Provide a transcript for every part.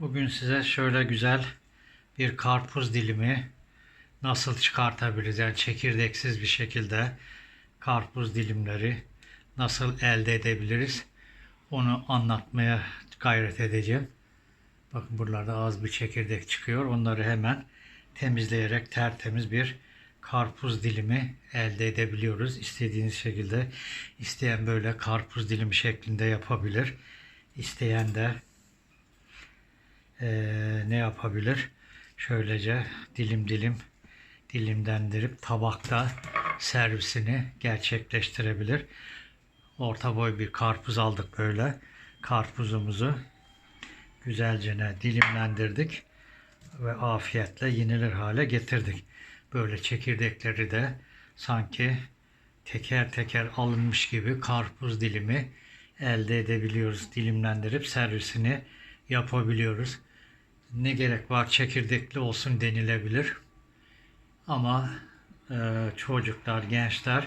Bugün size şöyle güzel bir karpuz dilimi nasıl çıkartabiliriz? Yani çekirdeksiz bir şekilde karpuz dilimleri nasıl elde edebiliriz? Onu anlatmaya gayret edeceğim. Bakın buralarda az bir çekirdek çıkıyor. Onları hemen temizleyerek tertemiz bir karpuz dilimi elde edebiliyoruz. İstediğiniz şekilde isteyen böyle karpuz dilimi şeklinde yapabilir. İsteyen de eee, ne yapabilir? Şöylece dilim dilim dilimlendirip tabakta servisini gerçekleştirebilir. Orta boy bir karpuz aldık böyle. Karpuzumuzu güzelce dilimlendirdik ve afiyetle yenilir hale getirdik. Böyle çekirdekleri de sanki teker teker alınmış gibi karpuz dilimi elde edebiliyoruz. Dilimlendirip servisini yapabiliyoruz. Ne gerek var çekirdekli olsun denilebilir. Ama e, çocuklar, gençler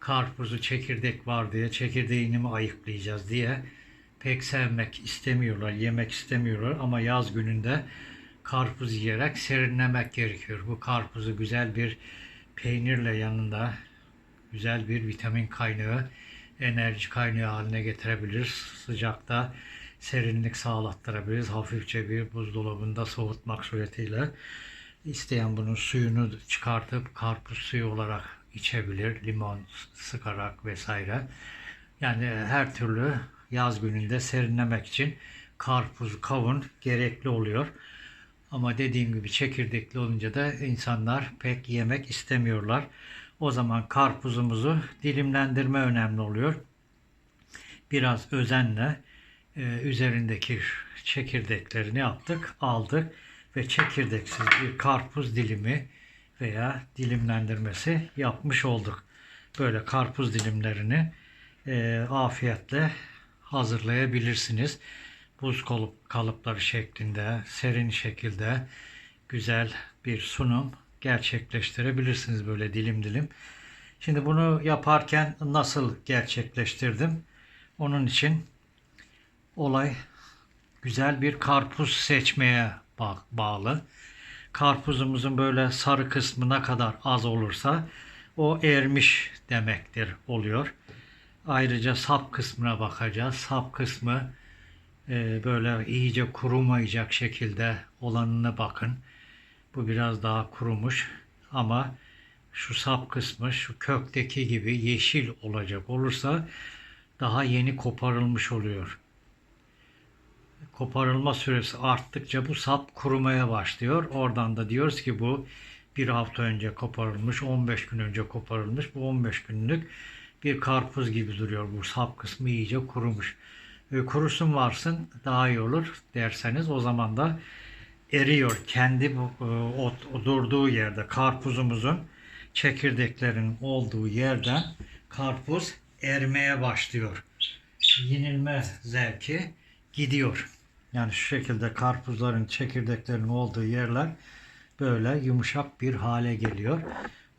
karpuzu çekirdek var diye çekirdeğini mi ayıklayacağız diye pek sevmek istemiyorlar, yemek istemiyorlar ama yaz gününde karpuz yiyerek serinlemek gerekiyor. Bu karpuzu güzel bir peynirle yanında güzel bir vitamin kaynağı, enerji kaynağı haline getirebiliriz. Sıcakta serinlik sağlattırabiliriz. Hafifçe bir buzdolabında soğutmak suretiyle. İsteyen bunun suyunu çıkartıp karpuz suyu olarak içebilir. Limon sıkarak vesaire. Yani her türlü yaz gününde serinlemek için karpuz, kavun gerekli oluyor. Ama dediğim gibi çekirdekli olunca da insanlar pek yemek istemiyorlar. O zaman karpuzumuzu dilimlendirme önemli oluyor. Biraz özenle e, üzerindeki çekirdeklerini yaptık, aldık ve çekirdeksiz bir karpuz dilimi veya dilimlendirmesi yapmış olduk. Böyle karpuz dilimlerini e, afiyetle hazırlayabilirsiniz. Buz kalıp, kalıpları şeklinde, serin şekilde güzel bir sunum gerçekleştirebilirsiniz böyle dilim dilim. Şimdi bunu yaparken nasıl gerçekleştirdim? Onun için olay güzel bir karpuz seçmeye ba- bağlı. Karpuzumuzun böyle sarı kısmı ne kadar az olursa o ermiş demektir oluyor. Ayrıca sap kısmına bakacağız. Sap kısmı e, böyle iyice kurumayacak şekilde olanına bakın. Bu biraz daha kurumuş ama şu sap kısmı şu kökteki gibi yeşil olacak olursa daha yeni koparılmış oluyor. Koparılma süresi arttıkça bu sap kurumaya başlıyor. Oradan da diyoruz ki bu bir hafta önce koparılmış, 15 gün önce koparılmış. Bu 15 günlük bir karpuz gibi duruyor. Bu sap kısmı iyice kurumuş. E, kurusun varsın daha iyi olur derseniz o zaman da eriyor. Kendi bu, e, o, durduğu yerde karpuzumuzun çekirdeklerin olduğu yerden karpuz ermeye başlıyor. Yenilme zevki gidiyor. Yani şu şekilde karpuzların çekirdeklerinin olduğu yerler böyle yumuşak bir hale geliyor.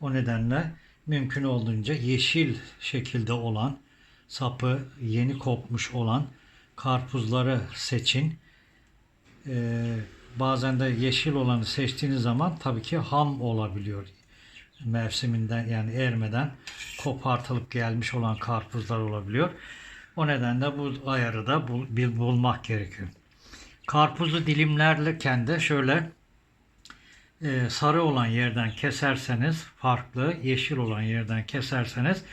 O nedenle mümkün olduğunca yeşil şekilde olan sapı yeni kopmuş olan karpuzları seçin. Ee, bazen de yeşil olanı seçtiğiniz zaman tabii ki ham olabiliyor. Mevsiminden yani ermeden kopartılıp gelmiş olan karpuzlar olabiliyor. O nedenle bu ayarı da bul, bil- bulmak gerekiyor. Karpuzu dilimlerken de şöyle e, sarı olan yerden keserseniz farklı, yeşil olan yerden keserseniz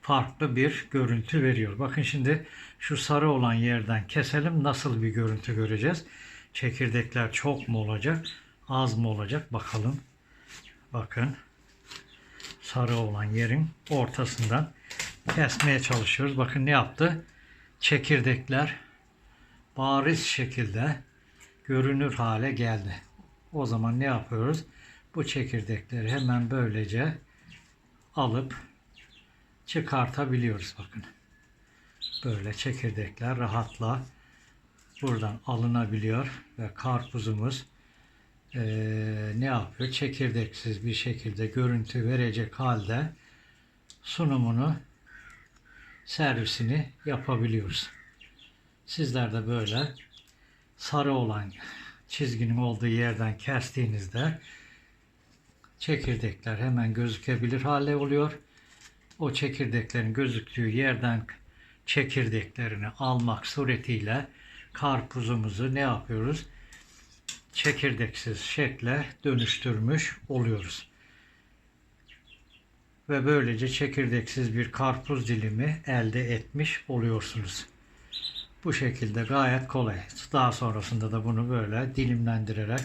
farklı bir görüntü veriyor. Bakın şimdi şu sarı olan yerden keselim nasıl bir görüntü göreceğiz. Çekirdekler çok mu olacak, az mı olacak bakalım. Bakın sarı olan yerin ortasından kesmeye çalışıyoruz. Bakın ne yaptı? Çekirdekler bariz şekilde görünür hale geldi. O zaman ne yapıyoruz? Bu çekirdekleri hemen böylece alıp çıkartabiliyoruz bakın. Böyle çekirdekler rahatla buradan alınabiliyor ve karpuzumuz eee, ne yapıyor? Çekirdeksiz bir şekilde görüntü verecek halde sunumunu servisini yapabiliyoruz. Sizler de böyle sarı olan çizginin olduğu yerden kestiğinizde çekirdekler hemen gözükebilir hale oluyor. O çekirdeklerin gözüktüğü yerden çekirdeklerini almak suretiyle karpuzumuzu ne yapıyoruz? Çekirdeksiz şekle dönüştürmüş oluyoruz. Ve böylece çekirdeksiz bir karpuz dilimi elde etmiş oluyorsunuz. Bu şekilde gayet kolay. Daha sonrasında da bunu böyle dilimlendirerek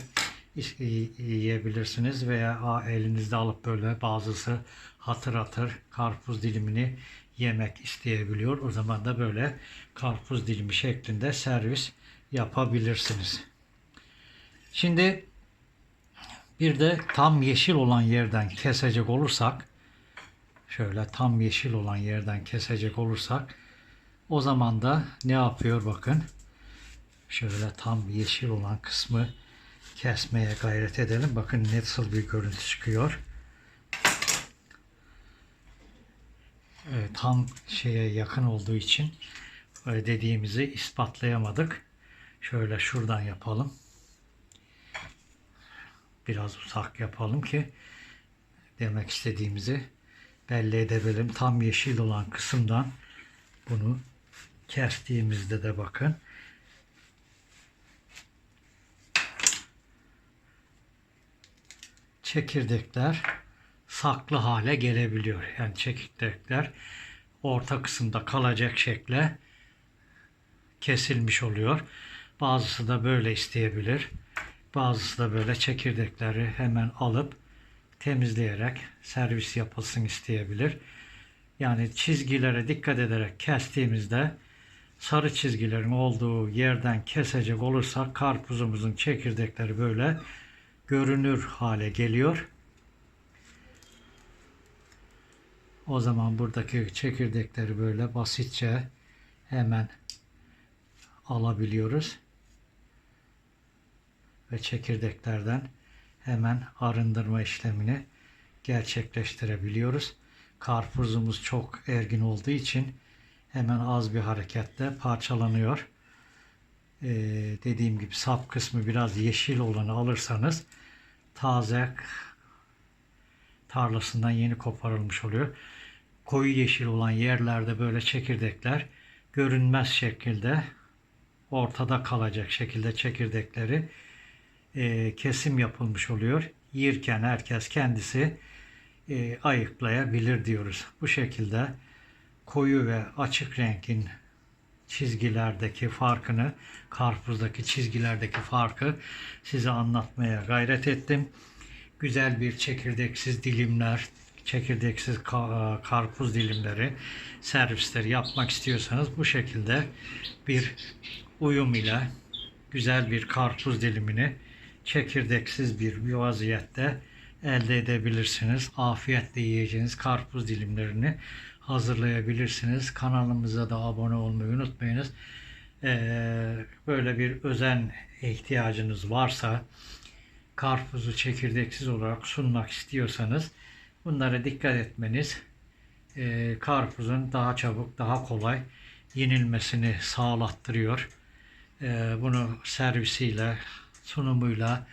yiyebilirsiniz veya elinizde alıp böyle bazısı hatır hatır karpuz dilimini yemek isteyebiliyor. O zaman da böyle karpuz dilimi şeklinde servis yapabilirsiniz. Şimdi bir de tam yeşil olan yerden kesecek olursak şöyle tam yeşil olan yerden kesecek olursak o zaman da ne yapıyor bakın. Şöyle tam yeşil olan kısmı kesmeye gayret edelim. Bakın nasıl bir görüntü çıkıyor. Evet, tam şeye yakın olduğu için dediğimizi ispatlayamadık. Şöyle şuradan yapalım. Biraz uzak yapalım ki demek istediğimizi belli edebilelim. Tam yeşil olan kısımdan bunu kestiğimizde de bakın. Çekirdekler saklı hale gelebiliyor. Yani çekirdekler orta kısımda kalacak şekle kesilmiş oluyor. Bazısı da böyle isteyebilir. Bazısı da böyle çekirdekleri hemen alıp temizleyerek servis yapılsın isteyebilir. Yani çizgilere dikkat ederek kestiğimizde sarı çizgilerin olduğu yerden kesecek olursak karpuzumuzun çekirdekleri böyle görünür hale geliyor. O zaman buradaki çekirdekleri böyle basitçe hemen alabiliyoruz. Ve çekirdeklerden hemen arındırma işlemini gerçekleştirebiliyoruz. Karpuzumuz çok ergin olduğu için hemen az bir hareketle parçalanıyor. Ee, dediğim gibi sap kısmı biraz yeşil olanı alırsanız taze tarlasından yeni koparılmış oluyor. Koyu yeşil olan yerlerde böyle çekirdekler görünmez şekilde ortada kalacak şekilde çekirdekleri e, kesim yapılmış oluyor. Yirken herkes kendisi e, ayıklayabilir diyoruz. Bu şekilde koyu ve açık renkin çizgilerdeki farkını, karpuzdaki çizgilerdeki farkı size anlatmaya gayret ettim. Güzel bir çekirdeksiz dilimler, çekirdeksiz ka- karpuz dilimleri servisleri yapmak istiyorsanız bu şekilde bir uyum ile güzel bir karpuz dilimini çekirdeksiz bir vaziyette elde edebilirsiniz. Afiyetle yiyeceğiniz karpuz dilimlerini hazırlayabilirsiniz. Kanalımıza da abone olmayı unutmayınız. Ee, böyle bir özen ihtiyacınız varsa karpuzu çekirdeksiz olarak sunmak istiyorsanız bunlara dikkat etmeniz e, karpuzun daha çabuk, daha kolay yenilmesini sağlattırıyor. E, bunu servisiyle, sunumuyla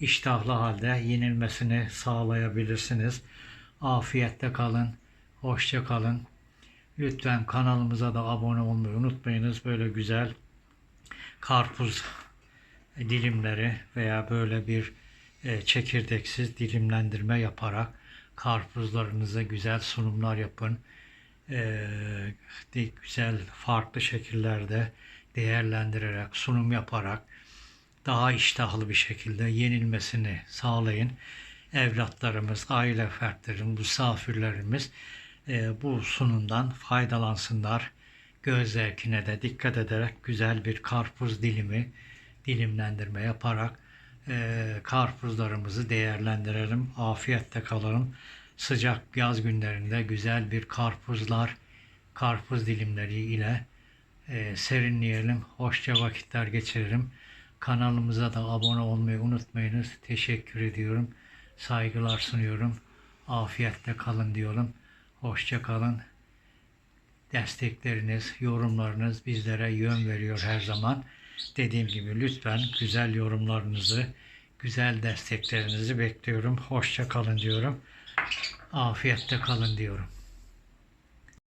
iştahlı halde yenilmesini sağlayabilirsiniz. Afiyette kalın, hoşça kalın. Lütfen kanalımıza da abone olmayı unutmayınız. Böyle güzel karpuz dilimleri veya böyle bir e, çekirdeksiz dilimlendirme yaparak karpuzlarınıza güzel sunumlar yapın. E, de- güzel farklı şekillerde değerlendirerek sunum yaparak daha iştahlı bir şekilde yenilmesini sağlayın. Evlatlarımız, aile fertlerimiz, misafirlerimiz e, bu sunumdan faydalansınlar. Göz zevkine de dikkat ederek güzel bir karpuz dilimi dilimlendirme yaparak e, karpuzlarımızı değerlendirelim. Afiyette kalalım. Sıcak yaz günlerinde güzel bir karpuzlar, karpuz dilimleri ile e, serinleyelim. Hoşça vakitler geçirelim. Kanalımıza da abone olmayı unutmayınız. Teşekkür ediyorum. Saygılar sunuyorum. Afiyette kalın diyorum. Hoşça kalın. Destekleriniz, yorumlarınız bizlere yön veriyor her zaman. Dediğim gibi lütfen güzel yorumlarınızı, güzel desteklerinizi bekliyorum. Hoşça kalın diyorum. Afiyette kalın diyorum.